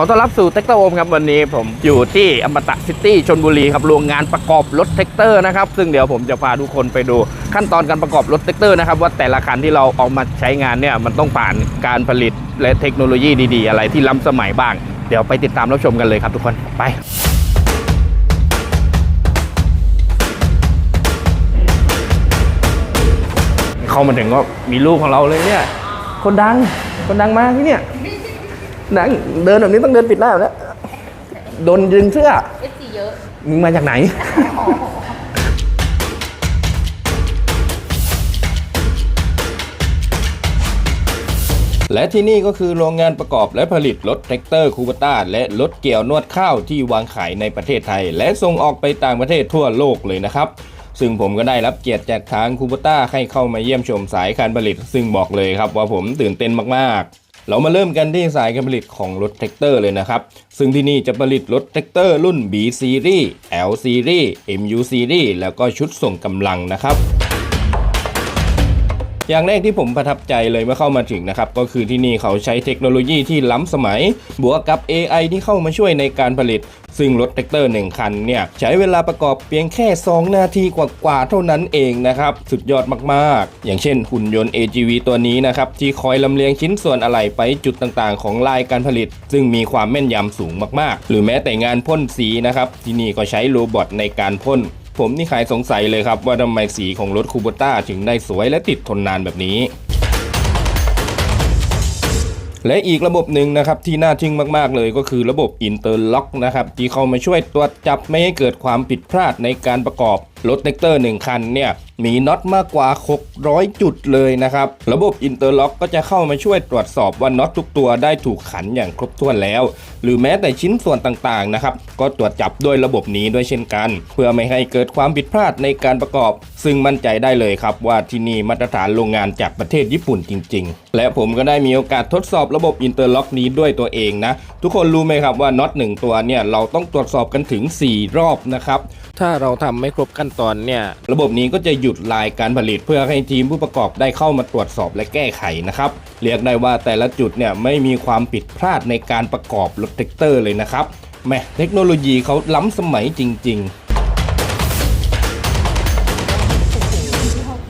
ขอต้อนรับสู่เทคเตอร์โอมครับวันนี้ผมอยู่ที่อมตะซิตี้ชนบุรีครับโรงงานประกอบรถเทคเตอร์นะครับซึ่งเดี๋ยวผมจะพาทุกคนไปดูขั้นตอนการประกอบรถเทคเตอร์นะครับว่าแต่ละคันที่เราเอามาใช้งานเนี่ยมันต้องผ่านการผลิตและเทคโนโลยีดีๆ อะไรที่ล้ำสมัยบ้าง เดี๋ยวไปติดตามรับชมกันเลยครับทุกคนไปเข้ามาถึงก็มีลูกของเราเลยเนี่ยคนดังคนดังมากที่เนี่ย ดังเดินแบบนี้ต้องเดินปิดหน้าแบบนี้โดนดึงเสื้อ เอฟซีเยอะมึงมาจากไหน และที่นี่ก็คือโรงงานประกอบและผลิตรถแท็กเตอร์คูปต้าและรถเกี่ยวนวดข้าวที่วางขายในประเทศไทย และส่งออกไปต่างประเทศทั่วโลกเลยนะครับ ซึ่งผมก็ได้รับเกียรติจากทางคูปต้าให้เข้ามาเยี่ยมชมสายการผลิต ซึ่งบอกเลยครับว่าผมตื่นเต้นมากๆ เรามาเริ่มกันที่สายการผลิตของรถแท็กเตอร์เลยนะครับ ซึ่งที่นี่จะผลิตรถแท็กเตอร์รุ่น B Series L Series MU Series แล้วก็ชุดส่งกำลังนะครับ อย่างแรกที่ผมประทับใจเลยเมื่อเข้ามาถึงนะครับ ก็คือที่นี่เขาใช้เทคโนโลยีที่ล้ำสมัย บวกกับ AI ที่เข้ามาช่วยในการผลิต ซึ่งรถแท็กเตอร์ 1 คันเนี่ยใช้เวลาประกอบเพียงแค่ 2 นาทีกว่าๆเท่านั้นเองนะครับ สุดยอดมากๆ อย่างเช่นหุ่นยนต์ AGV ตัวนี้นะครับที่คอยลำเลียงชิ้นส่วนอะไหล่ไปจุดต่างๆ ของลายการผลิต ซึ่งมีความแม่นยำสูงมากๆ หรือแม้แต่งานพ่นสีนะครับที่นี่ก็ใช้โรบอทในการพ่นผมนี่ใครสงสัยเลยครับว่าทำไมสีของรถคูโบต้าถึงได้สวยและติดทนนานแบบนี้ และอีกระบบหนึ่งนะครับที่น่าทึ่งมากๆเลยก็คือระบบ Interlock นะครับที่เข้ามาช่วยตรวจจับไม่ให้เกิดความผิดพลาดในการประกอบรถเทคเตอร์ 1 คันเนี่ยมีน็อตมากกว่า 600 จุดเลยนะครับ ระบบ Interlock ก็จะเข้ามาช่วยตรวจสอบว่าน็อตทุกตัวได้ถูกขันอย่างครบถ้วนแล้ว หรือแม้แต่ชิ้นส่วนต่างๆนะครับ ก็ตรวจจับด้วยระบบนี้ด้วยเช่นกัน เพื่อไม่ให้เกิดความผิดพลาดในการประกอบ ซึ่งมั่นใจได้เลยครับว่าที่นี่มาตรฐานโรงงานจากประเทศญี่ปุ่นจริง ๆ และผมก็ได้มีโอกาสทดสอบระบบ Interlock นี้ด้วยตัวเองนะ ทุกคนรู้ไหมครับว่าน็อตหนึ่งตัวเนี่ยเราต้องตรวจสอบกันถึง 4 รอบนะครับ ถ้าเราทำไม่ครบขั้นตอนเนี่ย ระบบนี้ก็จะหยุดลายการผลิตเพื่อให้ทีมผู้ประกอบได้เข้ามาตรวจสอบและแก้ไขนะครับเรียกได้ว่าแต่ละจุดเนี่ยไม่มีความผิดพลาดในการประกอบรถแท็กเตอร์เลยนะครับแมเทคโนโลยีเขาล้ำสมัยจริง ๆ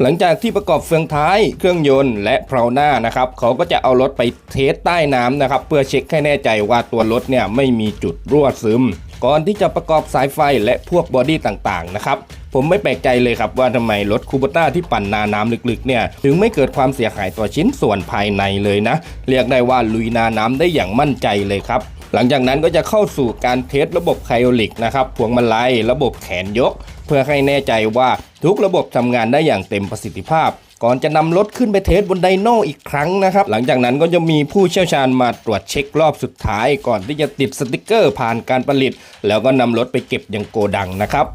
หลังจากที่ประกอบเฟืองท้าย เครื่องยนต์และเพลาหน้านะครับเขาก็จะเอารถไปเทสใต้น้ำนะครับ เพื่อเช็คให้แน่ใจว่าตัวรถเนี่ยไม่มีจุดรั่วซึม ก่อนที่จะประกอบสายไฟและพวกบอดี้ต่างๆนะครับผมไม่แปลกใจเลยครับว่าทำไมรถคูบต้าที่ปั่นนาน้ำลึกๆเนี่ยถึงไม่เกิดความเสียหายต่อชิ้นส่วนภายในเลยนะ เรียกได้ว่าลุยนาน้ำได้อย่างมั่นใจเลยครับ หลังจากนั้นก็จะเข้าสู่การเทสระบบไคโอลิกนะครับพวงมาลัยระบบแขนยก เพื่อให้แน่ใจว่าทุกระบบทำงานได้อย่างเต็มประสิทธิภาพ ก่อนจะนำรถขึ้นไปเทสบนไดโนอีกครั้งนะครับ หลังจากนั้นก็จะมีผู้เชี่ยวชาญมาตรวจเช็ครอบสุดท้าย ก่อนที่จะติดสติกเกอร์ผ่านการผลิต แล้วก็นำรถไปเก็บยังโกดังนะครับ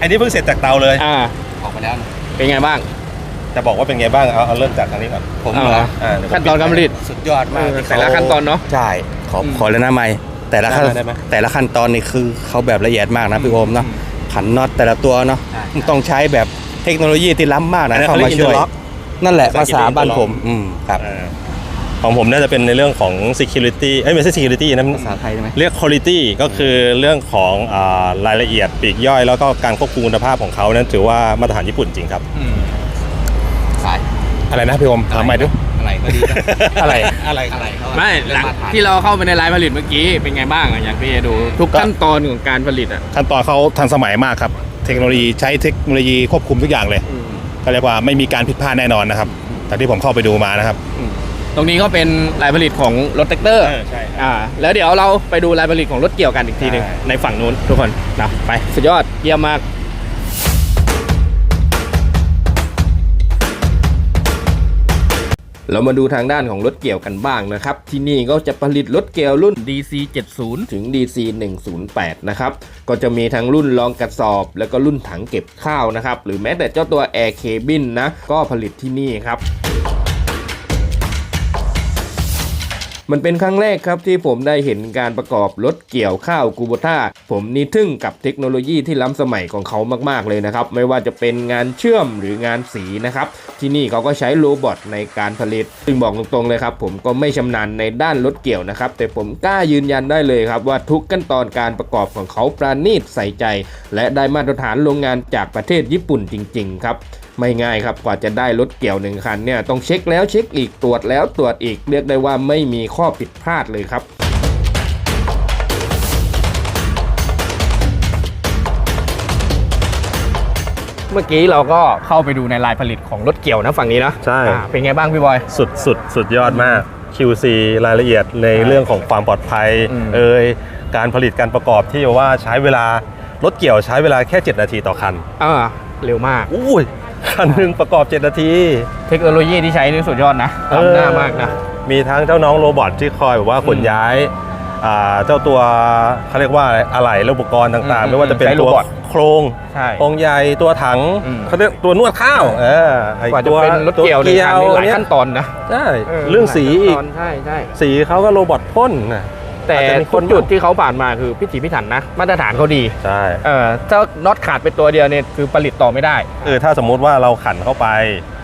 อันนี้เพิ่งเสร็จจากเตาเลยอ่าออกไปแล้วนะเป็นไงบ้าง จะบอกว่าเป็นไงบ้าง เอาเอาเริ่มจากทางนี้ก่อน ผมเอาเหรละออ่าเดี๋ยวผมขั้นตอนการผลิตสุดยอดมากเออที่แต่ละขั้นตอนเนอะใช่ ขออืมขอเลยนะไม่ แต่ละขั้นได้ไหมแต่ละขั้นตอนนี่คือเขาแบบละเอียดมากนะพี่โอมเนาะขันน็อตแต่ละตัวเนาะต้องใช้แบบเทคโนโลยีที่ล้ำมากอันะนนั้นเข้าเขาเรียมากช่วย interlock นั่นแหละภาภาษาษาอังกฤษบ้านผม interlock อืมครับอ่าของผมน่าจะเป็นในเรื่องของ security เอ้ยไม่ใช่ security นะภาษาไทยได้ไหม เรียก quality ก็คือเรื่องของอ่ารายละเอียดปลีกย่อย แล้วก็การควบคุมคุณภาพของเขานั้นถือว่ามาตรฐานญี่ปุ่นจริงครับ ขายอะไรนะพี่โอมถามใหม่ดู อะไรก็ดีอะไร อะไรอะไรเขาไม่หลังที่เราเข้าไปในไลน์ผลิตเมื่อกี้เป็นไงบ้างอะอยากพี่ดู ทุกก็ขั้นตอนของการผลิตอะขั้นตอนเขาทันสมัยมากครับ เทคโนโลยีใช้เทคโนโลยีควบคุมทุกอย่างเลยก็เรียกว่าไม่มีการผิดพลาดแน่นอนนะครับจากที่ผมเข้าไปดูมานะครับ ตรงนี้ก็เป็นลายผลิตของรถแท็กเตอร์เออใช่อ่าแล้วเดี๋ยวเราไปดูลายผลิตของรถเกี่ยวกันอีกทีหนึ่งใช่ในฝั่งนู้นทุกคนนะไปสุดยอดเยี่ยมมาก เรามาดูทางด้านของรถเกี่ยวกันบ้างนะครับ ที่นี่ก็จะผลิตรถเกี่ยวรุ่น DC 70 ถึง DC 108 นะครับ ก็จะมีทั้งรุ่นรองกระสอบ แล้วก็รุ่นถังเก็บข้าวนะครับ หรือแม้แต่เจ้าตัว Air Cabin นะ ก็ผลิตที่นี่ครับ มันเป็นครั้งแรกครับที่ผมได้เห็นการประกอบรถเกี่ยวข้าวกูโบต้าผมนี่ทึ่งกับเทคโนโลยีที่ล้ำสมัยของเขามากๆเลยนะครับ ไม่ว่าจะเป็นงานเชื่อมหรืองานสีนะครับ ที่นี่เขาก็ใช้โรบอทในการผลิต ซึ่งบอกตรงๆเลยครับผมก็ไม่ชำนาญในด้านรถเกี่ยวนะครับ แต่ผมกล้ายืนยันได้เลยครับว่าทุกขั้นตอนการประกอบของเขาประณีตใส่ใจ และได้มาตรฐานโรงงานจากประเทศญี่ปุ่นจริง ๆ ครับ ไม่ง่ายครับกว่าจะได้รถเกี่ยวหนึ่งคันเนี่ยต้องเช็คแล้วเช็คอีกตรวจแล้วตรวจอีกเรียกได้ว่าไม่มีข้อผิดพลาดเลยครับเมื่อกี้เราก็เข้าไปดูในลายผลิตของรถเกี่ยวนะฝั่งนี้นะใช่ อ่าเป็นไงบ้างพี่บอย สุดสุดสุดยอดมาก QC รายละเอียดในเรื่องของความปลอดภัย อืม เอ่ยการผลิตการประกอบที่ว่าใช้เวลารถเกี่ยวใช้เวลาแค่ 7 นาทีต่อคัน อ่าเร็วมาก อุ้ย คันหนึ่งประกอบ 7 นาที เทคโนโลยีที่ใช้นี่สุดยอดนะเออล้ำหน้ามากนะ มีทั้งเจ้าน้องโรบอทที่คอยแบบว่าขนอืมย้ายอ่าเจ้าตัวเขาเรียกว่าอะไรอะไหล่และอุปกรณ์ต่างอืมๆไม่ว่าจะเป็นใช้โรตัวบอทโครงใช่โครงใหญ่ตัวถังอืมเขาเรียกตัวนวดข้าวเออไอ้กว่าจะตัวเป็นรถเกี่ยวหนึ่งคันนี่หลายเยขั้นตอนนะใช่เรื่องสีอีกหลายขั้นตนใช่ใช่สีเขาก็โรบอทพ่นนะ แต่อาจจะมีคทุนกจุดที่เขาผ่านมาคือพิถีพิถันนะ มาตรฐานเขาดีใช่เออถ้าน็อตขาดไปตัวเดียวเนี่ยคือผลิตต่อไม่ได้เออถ้าสมมุติว่าเราขันเข้าไป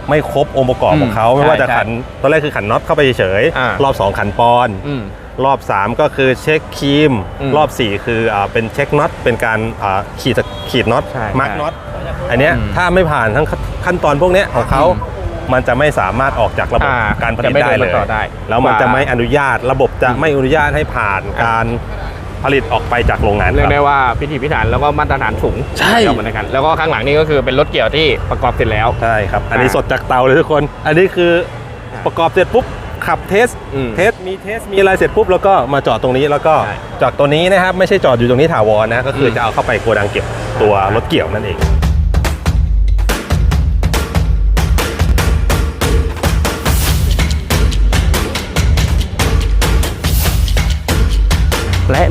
ไม่ครบองค์ประกอบอืมของเขาไม่ใช่ว่าจะใช่ขันตอนแรกคือขันน็อตเข้าไปเฉยอ่ารอบ 2 ขันปอนอืมรอบ 3 ก็คือเช็คครีมอืมรอบ 4 คืออ่าเป็นเช็คน็อตเป็นการอ่าขีดขีดน็อตใช่มาร์กใช่น็อตอันเนี้ยอืมถ้าไม่ผ่านทั้งขั้นตอนพวกเนี้ยของเขาอื มมันจะไม่สามารถออกจากระบบอ่าการผลิตจะไม่ได้เดินเลยต่อได้แล้วมันว่าจะไม่อนุญาตระบบจะไม่อนุญาตให้ผ่านการผลิตออกไปจากโรงงานเรียคกรับได้ว่าพิถีพิถันแล้วก็มาตรฐานสูงใช่เกี่ยวเหมือนกัน แล้วก็ข้างหลังนี่ก็คือเป็นรถเกี่ยวที่ประกอบเสร็จแล้ว ใช่ครับ อันนี้อ่าสดจากเตาเลยทุกคน อันนี้คือประกอบเสร็จปุ๊บขับเทสอืมเทสมีเทสมีอะไรเสร็จปุ๊บแล้วก็มาจอดตรงนี้แล้วก็ใช่จอดตัวนี้นะครับไม่ใช่จอดอยู่ตรงนี้ถาวรนะก็คืออม จะเอาเข้าไปโกดังเก็บตัวรถเกี่ยวนั่นเอง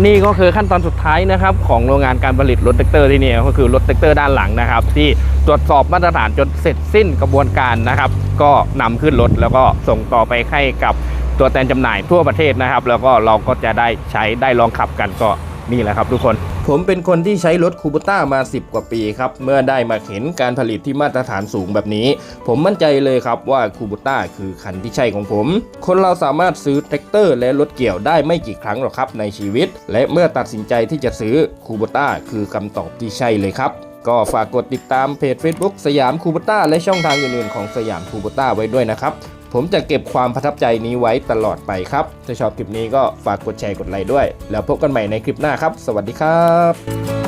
นี่ก็คือขั้นตอนสุดท้ายนะครับของโรงงานการผลิตรถแท็กเตอร์ที่นี่ก็คือรถแท็กเตอร์ด้านหลังนะครับ ที่ตรวจสอบมาตรฐานจนเสร็จสิ้นกระบวนการนะครับ ก็นำขึ้นรถแล้วก็ส่งต่อไปให้กับตัวแทนจำหน่ายทั่วประเทศนะครับ แล้วก็เราก็จะได้ใช้ได้ลองขับกันก็นี่แหละครับทุกคน ผมเป็นคนที่ใช้รถคูบูต้ามา 10 กว่าปีครับ เมื่อได้มาเห็นการผลิตที่มาตรฐานสูงแบบนี้ ผมมั่นใจเลยครับว่าคูบูต้าคือคันที่ใช่ของผม คนเราสามารถซื้อแท็กเตอร์และรถเกี่ยวได้ไม่กี่ครั้งหรอกครับในชีวิต และเมื่อตัดสินใจที่จะซื้อคูบูต้าคือคำตอบที่ใช่เลยครับก็ฝากกดติดตามเพจ Facebook สยามคูบูต้าและช่องทางอื่นๆของสยามคูบูต้าไว้ด้วยนะครับ ผมจะเก็บความประทับใจนี้ไว้ตลอดไปครับ ถ้าชอบคลิปนี้ก็ฝากกดแชร์กดไลค์ด้วย แล้วพบกันใหม่ในคลิปหน้าครับ สวัสดีครับ